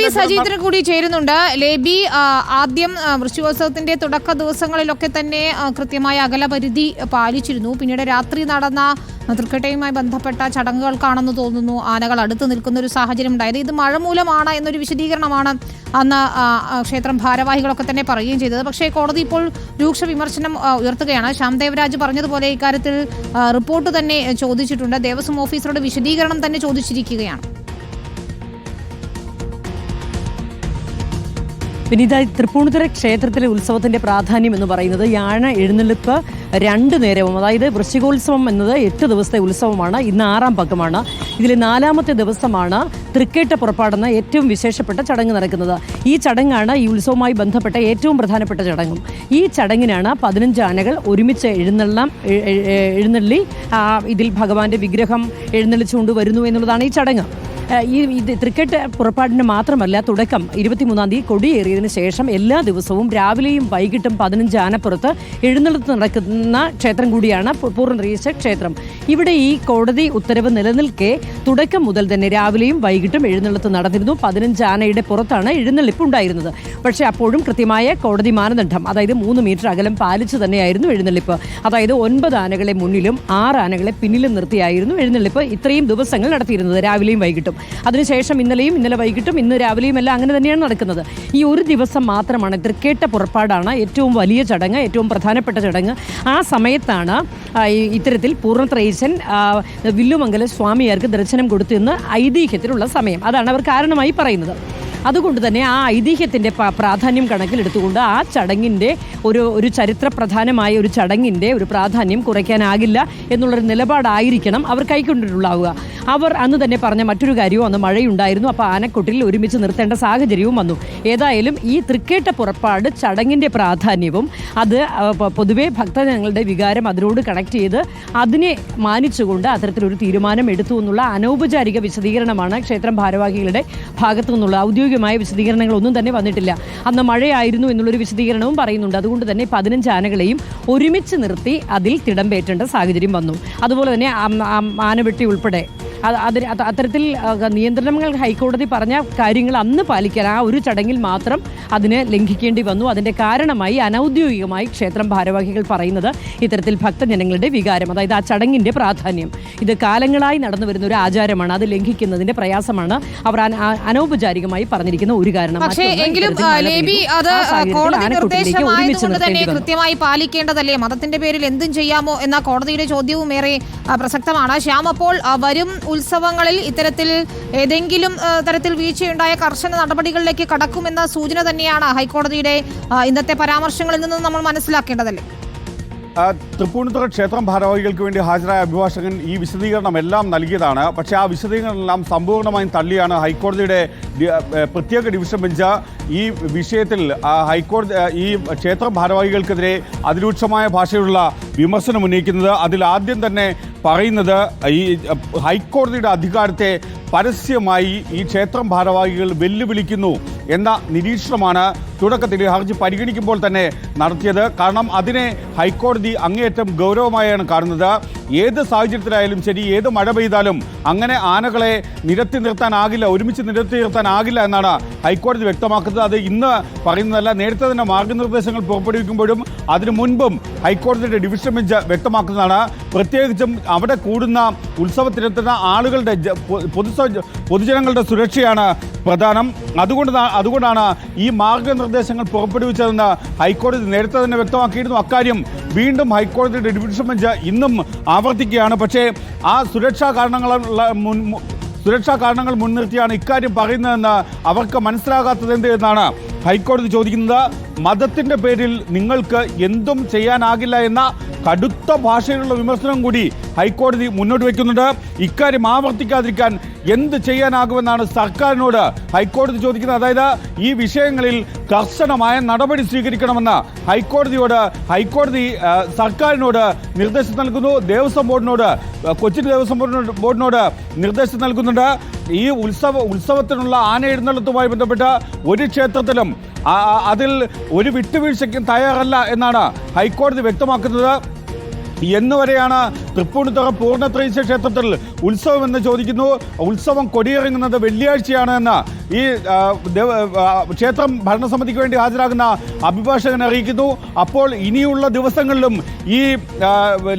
ലേബി സജീന്ദ്രൻ കൂടി ചേരുന്നുണ്ട്. ലേബി ആദ്യം വൃശ്ചികോത്സവത്തിന്റെ തുടക്ക ദിവസങ്ങളിലൊക്കെ തന്നെ കൃത്യമായ അകലപരിധി പാലിച്ചിരുന്നു. പിന്നീട് രാത്രി നടന്ന തൃക്കട്ടയുമായി ബന്ധപ്പെട്ട ചടങ്ങുകൾക്കാണെന്ന് തോന്നുന്നു. ആനകൾ അടുത്ത് നിൽക്കുന്ന ഒരു സാഹചര്യം ഉണ്ടായത്. ഇത് മഴ മൂലമാണ് എന്നൊരു വിശദീകരണമാണ് അന്ന് ക്ഷേത്രം ഭാരവാഹികളൊക്കെ തന്നെ പറയുകയും ചെയ്തത്. പക്ഷേ കോടതി ഇപ്പോൾ രൂക്ഷ വിമർശനം ഉയർത്തുകയാണ്. ശ്യാം ദേവരാജ് പറഞ്ഞതുപോലെ ഇക്കാര്യത്തിൽ റിപ്പോർട്ട് തന്നെ ചോദിച്ചിട്ടുണ്ട്. ദേവസ്വം ഓഫീസറുടെ വിശദീകരണം തന്നെ ചോദിച്ചിരിക്കുകയാണ്. വിനീത തൃപ്പൂണിത്തുറ ക്ഷേത്രത്തിലെ ഉത്സവത്തിന്റെ പ്രാധാന്യം എന്ന് പറയുന്നത് യാഴ എഴുന്നള്ളിപ്പ് രണ്ട് നേരവും അതായത് വൃശ്ചികോത്സവം എന്നത് എട്ട് ദിവസത്തെ ഉത്സവമാണ്. ഇന്ന് ആറാം പക്കമാണ്. ഇതിൽ നാലാമത്തെ ദിവസമാണ് തൃക്കേട്ട പുറപ്പാടുന്ന ഏറ്റവും വിശേഷപ്പെട്ട ചടങ്ങ് നടക്കുന്നത്. ഈ ചടങ്ങാണ് ഈ ഉത്സവവുമായി ബന്ധപ്പെട്ട ഏറ്റവും പ്രധാനപ്പെട്ട ചടങ്ങും. ഈ ചടങ്ങിനാണ് പതിനഞ്ച് ആനകൾ ഒരുമിച്ച് എഴുന്നള്ളം എഴുന്നള്ളി ഇതിൽ ഭഗവാന്റെ വിഗ്രഹം എഴുന്നള്ളിച്ചുകൊണ്ട് വരുന്നു എന്നുള്ളതാണ് ഈ ചടങ്ങ്. ഈ ഇത് ക്രിക്കറ്റ് പുറപ്പാടിന് മാത്രമല്ല തുടക്കം ഇരുപത്തിമൂന്നാം തീയതി കൊടിയേറിയതിന് ശേഷം എല്ലാ ദിവസവും രാവിലെയും വൈകിട്ടും പതിനഞ്ച് ആനപ്പുറത്ത് എഴുന്നള്ളത്ത് നടക്കുന്ന ക്ഷേത്രം കൂടിയാണ് പൂർണരീശ പൂർണ ക്ഷേത്രം. ഇവിടെ ഈ കോടതി ഉത്തരവ് നിലനിൽക്കെ തുടക്കം മുതൽ തന്നെ രാവിലെയും വൈകിട്ടും എഴുന്നള്ളത്ത് നടന്നിരുന്നു. പതിനഞ്ച് ആനയുടെ പുറത്താണ് എഴുന്നള്ളിപ്പ് ഉണ്ടായിരുന്നത്. പക്ഷേ അപ്പോഴും കൃത്യമായ കോടതി മാനദണ്ഡം അതായത് മൂന്ന് മീറ്റർ അകലം പാലിച്ചു തന്നെയായിരുന്നു എഴുന്നള്ളിപ്പ്. അതായത് ഒൻപത് ആനകളെ മുന്നിലും ആറ് ആനകളെ പിന്നിലും നിർത്തിയായിരുന്നു എഴുന്നള്ളിപ്പ് ഇത്രയും ദിവസങ്ങൾ നടത്തിയിരുന്നത് രാവിലെയും വൈകിട്ടും. അതിനുശേഷം ഇന്നലെയും ഇന്നലെ വൈകിട്ടും ഇന്ന് രാവിലെയും എല്ലാം അങ്ങനെ തന്നെയാണ് നടക്കുന്നത്. ഈ ഒരു ദിവസം മാത്രമാണ് തൃക്കേട്ട പുറപ്പാടാണ് ഏറ്റവും വലിയ ചടങ്ങ് ഏറ്റവും പ്രധാനപ്പെട്ട ചടങ്ങ്. ആ സമയത്താണ് ഇത്തരത്തിൽ പൂർണത്രയീശൻ വില്ലുമംഗല സ്വാമിയാർക്ക് ദർശനം കൊടുത്തു എന്ന് ഐതിഹ്യത്തിലുള്ള സമയം. അതാണ് അവർ കാരണമായി പറയുന്നത്. അതുകൊണ്ട് തന്നെ ആ ഐതിഹ്യത്തിന്റെ പ്രാധാന്യം കണക്കിലെടുത്തുകൊണ്ട് ആ ചടങ്ങിന്റെ ഒരു ഒരു ചരിത്ര പ്രധാനമായ ഒരു ചടങ്ങിന്റെ ഒരു പ്രാധാന്യം കുറയ്ക്കാനാകില്ല എന്നുള്ളൊരു നിലപാടായിരിക്കണം അവർ കൈക്കൊണ്ടിട്ടുള്ളാവുക. അവർ അന്ന് തന്നെ പറഞ്ഞ മറ്റൊരു കാര്യവും അന്ന് മഴയുണ്ടായിരുന്നു. അപ്പോൾ ആനക്കൊട്ടിൽ ഒരുമിച്ച് നിർത്തേണ്ട സാഹചര്യവും വന്നു. ഏതായാലും ഈ തൃക്കേട്ട പുറപ്പാട് ചടങ്ങിന്റെ പ്രാധാന്യവും അത് പൊതുവേ ഭക്തജനങ്ങളുടെ വികാരം അതിനോട് കണക്ട് ചെയ്ത് അതിനെ മാനിച്ചുകൊണ്ട് അത്തരത്തിലൊരു തീരുമാനം എടുത്തു എന്നുള്ള അനൗപചാരിക വിശദീകരണമാണ് ക്ഷേത്രം ഭാരവാഹികളുടെ ഭാഗത്തു നിന്നുള്ള ഔദ്യോഗികമായ വിശദീകരണങ്ങൾ ഒന്നും തന്നെ വന്നിട്ടില്ല. അന്ന് മഴയായിരുന്നു എന്നുള്ളൊരു വിശദീകരണവും പറയുന്നുണ്ട്. അതുകൊണ്ട് തന്നെ പതിനഞ്ച് ആനകളെയും ഒരുമിച്ച് നിർത്തി അതിൽ തിടമ്പേറ്റേണ്ട സാഹചര്യം വന്നു. അതുപോലെ തന്നെ ആനവെട്ടി ഉൾപ്പെടെ അതിന് അത് അത്തരത്തിൽ നിയന്ത്രണങ്ങൾ ഹൈക്കോടതി പറഞ്ഞ കാര്യങ്ങൾ അന്ന് പാലിക്കാൻ ആ ഒരു ചടങ്ങിൽ മാത്രം അതിനെ ലംഘിക്കേണ്ടി വന്നു. അതിന്റെ കാരണമായി അനൗദ്യോഗികമായി ക്ഷേത്രം ഭാരവാഹികൾ പറയുന്നത് ഇത്തരത്തിൽ ഭക്തജനങ്ങളുടെ വികാരം അതായത് ആ ചടങ്ങിന്റെ പ്രാധാന്യം. ഇത് കാലങ്ങളായി നടന്നു വരുന്ന ഒരു ആചാരമാണ് അത് ലംഘിക്കുന്നതിന്റെ പ്രയാസമാണ്. അവർ അന- അനൗപചാരികമായി പറഞ്ഞിരിക്കുന്ന ഒരു കാരണം കൃത്യമായി പാലിക്കേണ്ടതല്ലേ? മതത്തിന്റെ പേരിൽ എന്തും ചെയ്യാമോ എന്ന കോടതിയുടെ ചോദ്യവും ഏറെ പ്രസക്തമാണ്. ശ്യാം അപ്പോൾ വരും ഉത്സവങ്ങളിൽ ഇത്തരത്തിൽ ഏതെങ്കിലും തരത്തിൽ വീഴ്ചയുണ്ടായ കർശന നടപടികളിലേക്ക് കടക്കുമെന്ന സൂചന തന്നെയാണ് ഹൈക്കോടതിയുടെ ഇന്നത്തെ പരാമർശങ്ങളിൽ നിന്ന് നമ്മൾ മനസ്സിലാക്കേണ്ടതല്ലേ? തൃപ്പൂണിത്തുറ ക്ഷേത്രം ഭാരവാഹികൾക്ക് വേണ്ടി ഹാജരായ അഭിഭാഷകൻ ഈ വിശദീകരണം എല്ലാം നൽകിയതാണ്. പക്ഷേ ആ വിശദീകരണമെല്ലാം സമ്പൂർണമായും തള്ളിയാണ് ഹൈക്കോടതിയുടെ പ്രത്യേക ഡിവിഷൻ ബെഞ്ച്. ഈ വിഷയത്തിൽ ഹൈക്കോടതി ഈ ക്ഷേത്ര ഭാരവാഹികൾക്കെതിരെ അതിരൂക്ഷമായ ഭാഷയിലുള്ള വിമർശനം ഉന്നയിക്കുന്നത് അതിൽ ആദ്യം തന്നെ പറയുന്നത് ഈ ഹൈക്കോടതിയുടെ അധികാരത്തെ പരസ്യമായി ഈ ക്ഷേത്രം ഭാരവാഹികൾ വെല്ലുവിളിക്കുന്നു എന്ന നിരീക്ഷണമാണ് തുടക്കത്തിൽ ഹർജി പരിഗണിക്കുമ്പോൾ തന്നെ നടത്തിയത്. കാരണം അതിനെ ഹൈക്കോടതി അങ്ങേയറ്റം ഗൗരവമായാണ് കാണുന്നത്. ഏത് സാഹചര്യത്തിലായാലും ശരി ഏത് മഴ പെയ്താലും അങ്ങനെ ആനകളെ നിരത്തി നിർത്താനാകില്ല ഒരുമിച്ച് നിരത്തി നിർത്താനാകില്ല എന്നാണ് ഹൈക്കോടതി വ്യക്തമാക്കുന്നത്. അത് ഇന്ന് പറയുന്നതല്ല നേരത്തെ തന്നെ മാർഗനിർദ്ദേശങ്ങൾ പുറപ്പെടുവിക്കുമ്പോഴും അതിനു മുൻപും ഹൈക്കോടതിയുടെ ഡിവിഷൻ ബെഞ്ച് വ്യക്തമാക്കുന്നതാണ്. പ്രത്യേകിച്ചും അവിടെ കൂടുന്ന ഉത്സവത്തിനെത്തുന്ന ആളുകളുടെ പൊതു പൊതുജനങ്ങളുടെ സുരക്ഷയാണ് പ്രധാനം. അതുകൊണ്ട് അതുകൊണ്ടാണ് ഈ മാർഗനിർദ്ദേശങ്ങൾ പുറപ്പെടുവിച്ചതെന്ന് ഹൈക്കോടതി നേരത്തെ തന്നെ വ്യക്തമാക്കിയിരുന്നു. അക്കാര്യം വീണ്ടും ഹൈക്കോടതിയുടെ ഡിവിഷൻ ബെഞ്ച് ഇന്നും ആവർത്തിക്കുകയാണ്. പക്ഷേ ആ സുരക്ഷാ കാരണങ്ങളുള്ള മുൻ സുരക്ഷാ കാരണങ്ങൾ മുൻനിർത്തിയാണ് ഇക്കാര്യം പറയുന്നതെന്ന് അവർക്ക് മനസ്സിലാകാത്തത് എന്ത് എന്നാണ് ഹൈക്കോടതി ചോദിക്കുന്നത്. മതത്തിന്റെ പേരിൽ നിങ്ങൾക്ക് എന്തും ചെയ്യാനാകില്ല എന്ന കടുത്ത ഭാഷയിലുള്ള വിമർശനം കൂടി ഹൈക്കോടതി മുന്നോട്ട് വയ്ക്കുന്നുണ്ട്. ഇക്കാര്യം ആവർത്തിക്കാതിരിക്കാൻ എന്ത് ചെയ്യാനാകുമെന്നാണ് സർക്കാരിനോട് ഹൈക്കോടതി ചോദിക്കുന്നത്. അതായത് ഈ വിഷയങ്ങളിൽ കർശനമായ നടപടി സ്വീകരിക്കണമെന്ന് ഹൈക്കോടതിയോട് ഹൈക്കോടതി സർക്കാരിനോട് നിർദ്ദേശം നൽകുന്നു. ദേവസ്വം ബോർഡിനോട് കൊച്ചി കൊച്ചിൻ ദേവസ്വം ബോർഡിനോട് നിർദ്ദേശം നൽകുന്നുണ്ട്. ഈ ഉത്സവ ഉത്സവത്തിനുള്ള ആന എഴുന്നള്ളത്തുമായി ബന്ധപ്പെട്ട് ഒരു ക്ഷേത്രത്തിലും അതിൽ ഒരു വിട്ടുവീഴ്ചയ്ക്കും തയ്യാറല്ല എന്നാണ് ഹൈക്കോടതി വ്യക്തമാക്കുന്നത്. എന്ന് വരെയാണ് തൃപ്പൂണിത്തുറ പൂർണത്രയീശ ക്ഷേത്രത്തിൽ ഉത്സവം എന്ന് ചോദിക്കുന്നു. ഉത്സവം കൊടിയിറങ്ങുന്നത് വെള്ളിയാഴ്ചയാണ് എന്ന് ഈ ക്ഷേത്രം ഭരണസമിതിക്ക് വേണ്ടി ഹാജരാകുന്ന അഭിഭാഷകൻ അറിയിക്കുന്നു. അപ്പോൾ ഇനിയുള്ള ദിവസങ്ങളിലും ഈ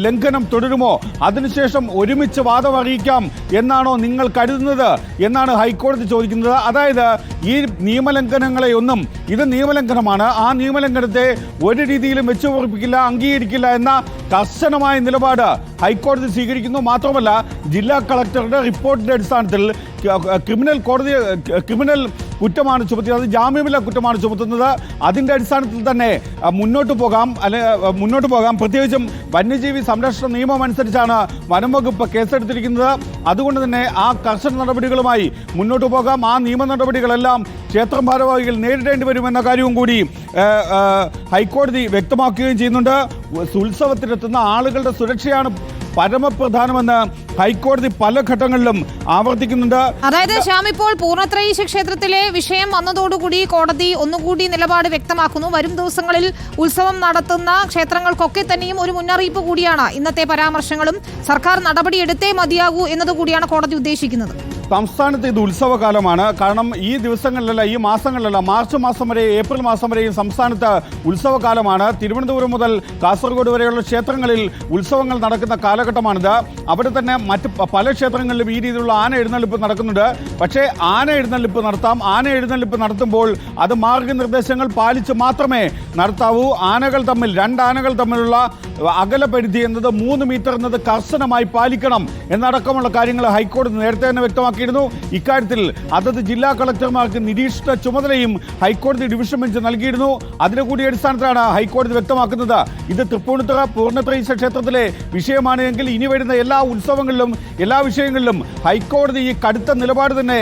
ലംഘനം തുടരുമോ? അതിനുശേഷം ഒരുമിച്ച് വാദം അറിയിക്കാം എന്നാണോ നിങ്ങൾ കരുതുന്നത് എന്നാണ് ഹൈക്കോടതി ചോദിക്കുന്നത്. അതായത് ഈ നിയമലംഘനങ്ങളെയൊന്നും ഇത് നിയമലംഘനമാണ്. ആ നിയമലംഘനത്തെ ഒരു രീതിയിലും വെച്ചു പൊറിപ്പിക്കില്ല അംഗീകരിക്കില്ല എന്ന കർശനമായ നിലപാട് ഹൈക്കോടതി സ്വീകരിക്കുന്നു. മാത്രമല്ല ജില്ലാ കളക്ടറുടെ റിപ്പോർട്ടിന്റെ അടിസ്ഥാനത്തിൽ ക്രിമിനൽ കോടതി ക്രിമിനൽ കുറ്റമാണ് ചുമത്തിയത്. അത് ജാമ്യമില്ല കുറ്റമാണ് ചുമത്തുന്നത്. അതിന്റെ അടിസ്ഥാനത്തിൽ തന്നെ മുന്നോട്ട് പോകാം. അല്ലെ മുന്നോട്ട് പോകാം. പ്രത്യേകിച്ചും വന്യജീവി സംരക്ഷണ നിയമം അനുസരിച്ചാണ് വനം വകുപ്പ് കേസെടുത്തിരിക്കുന്നത്. അതുകൊണ്ട് തന്നെ ആ കർശന നടപടികളുമായി മുന്നോട്ട് പോകാം. ആ നിയമ നടപടികളെല്ലാം ക്ഷേത്രം ഭാരവാഹികൾ നേരിടേണ്ടി വരുമെന്ന കാര്യവും കൂടി ഹൈക്കോടതി വ്യക്തമാക്കുകയും ചെയ്യുന്നുണ്ട്. ഉത്സവത്തിനെത്തുന്ന ആളുകളുടെ സുരക്ഷയാണ് പരമപ്രധാനമെന്ന് ഹൈക്കോടതി പല ഘട്ടങ്ങളിലും ആവർത്തിക്കുന്നുണ്ട്. അതായത് ശ്യാം ഇപ്പോൾ പൂർണത്രയീശ ക്ഷേത്രത്തിലെ വിഷയം വന്നതോടുകൂടി കോടതി ഒന്നുകൂടി നിലപാട് വ്യക്തമാക്കുന്നു. വരും ദിവസങ്ങളിൽ ഉത്സവം നടത്തുന്ന ക്ഷേത്രങ്ങൾക്കൊക്കെ തന്നെയും ഒരു മുന്നറിയിപ്പ് കൂടിയാണ്. ഇന്നത്തെ പരാമർശങ്ങളും സർക്കാർ നടപടിയെടുത്തേ മതിയാകൂ എന്നതുകൂടിയാണ് കോടതി ഉദ്ദേശിക്കുന്നത്. സംസ്ഥാനത്ത് ഇത് ഉത്സവകാലമാണ്. കാരണം ഈ ദിവസങ്ങളിലല്ല ഈ മാസങ്ങളിലല്ല മാർച്ച് മാസം വരെ ഏപ്രിൽ മാസം വരെയും സംസ്ഥാനത്ത് ഉത്സവകാലമാണ്. തിരുവനന്തപുരം മുതൽ കാസർഗോഡ് വരെയുള്ള ക്ഷേത്രങ്ങളിൽ ഉത്സവങ്ങൾ നടക്കുന്ന കാലഘട്ടമാണിത്. അവിടെ തന്നെ മറ്റ് പല ക്ഷേത്രങ്ങളിലും ഈ രീതിയിലുള്ള ആന എഴുന്നള്ളിപ്പ് നടക്കുന്നുണ്ട്. പക്ഷേ ആന എഴുന്നള്ളിപ്പ് നടത്താം. ആന എഴുന്നള്ളിപ്പ് നടത്തുമ്പോൾ അത് മാർഗനിർദ്ദേശങ്ങൾ പാലിച്ച് മാത്രമേ നടത്താവൂ. ആനകൾ തമ്മിൽ രണ്ടാനകൾ തമ്മിലുള്ള അകല പരിധി എന്നത് മൂന്ന് മീറ്റർ എന്നത് കർശനമായി പാലിക്കണം എന്നടക്കമുള്ള കാര്യങ്ങൾ ഹൈക്കോടതി നേരത്തെ തന്നെ വ്യക്തമാക്കിയിരുന്നു. ഇക്കാര്യത്തിൽ അതത് ജില്ലാ കളക്ടർമാർക്ക് നിരീക്ഷണ ചുമതലയും ഹൈക്കോടതി ഡിവിഷൻ ബെഞ്ച് നൽകിയിരുന്നു. അതിന്റെ കൂടി അടിസ്ഥാനത്തിലാണ് ഹൈക്കോടതി വ്യക്തമാക്കുന്നത്. ഇത് തൃപ്പൂണിത്തുറ പൂർണത്രയീശ ക്ഷേത്രത്തിലെ വിഷയമാണ് എങ്കിൽ ഇനി വരുന്ന എല്ലാ ഉത്സവങ്ങളിലും എല്ലാ വിഷയങ്ങളിലും ഹൈക്കോടതി ഈ കടുത്ത നിലപാട് തന്നെ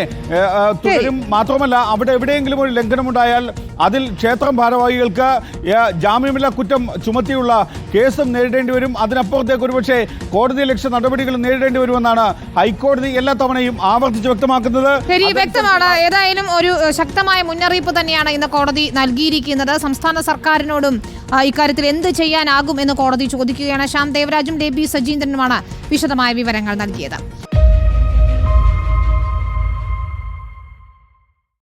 തുടരും. മാത്രമല്ല അവിടെ എവിടെയെങ്കിലും ഒരു ലംഘനമുണ്ടായാൽ അതിൽ ക്ഷേത്രം ഭാരവാഹികൾക്ക് ജാമ്യമില്ലാ കുറ്റം ചുമത്തിയുള്ള കേസും നേരിടേണ്ടി വരും. അതിനപ്പുറത്തേക്ക് ഒരുപക്ഷെ കോടതി ലക്ഷ്യ നടപടികൾ നേരിടേണ്ടി വരുമെന്നാണ് ഹൈക്കോടതി എല്ലാ തവണയും ആവർത്തിച്ച് വ്യക്തമാക്കുന്നത്. ശരി വ്യക്തമാണ്. ഏതായാലും ഒരു ശക്തമായ മുന്നറിയിപ്പ് തന്നെയാണ് ഇന്ന് കോടതി നൽകിയിരിക്കുന്നത്. സംസ്ഥാന സർക്കാരിനോടും ഇക്കാര്യത്തിൽ എന്ത് ചെയ്യാനാകും എന്ന് കോടതി ചോദിക്കുകയാണ്. ശ്യാം ദേവരാജും ഡെബി സജീന്ദ്രനുമാണ് വിശദമായ വിവരങ്ങൾ നൽകിയത്.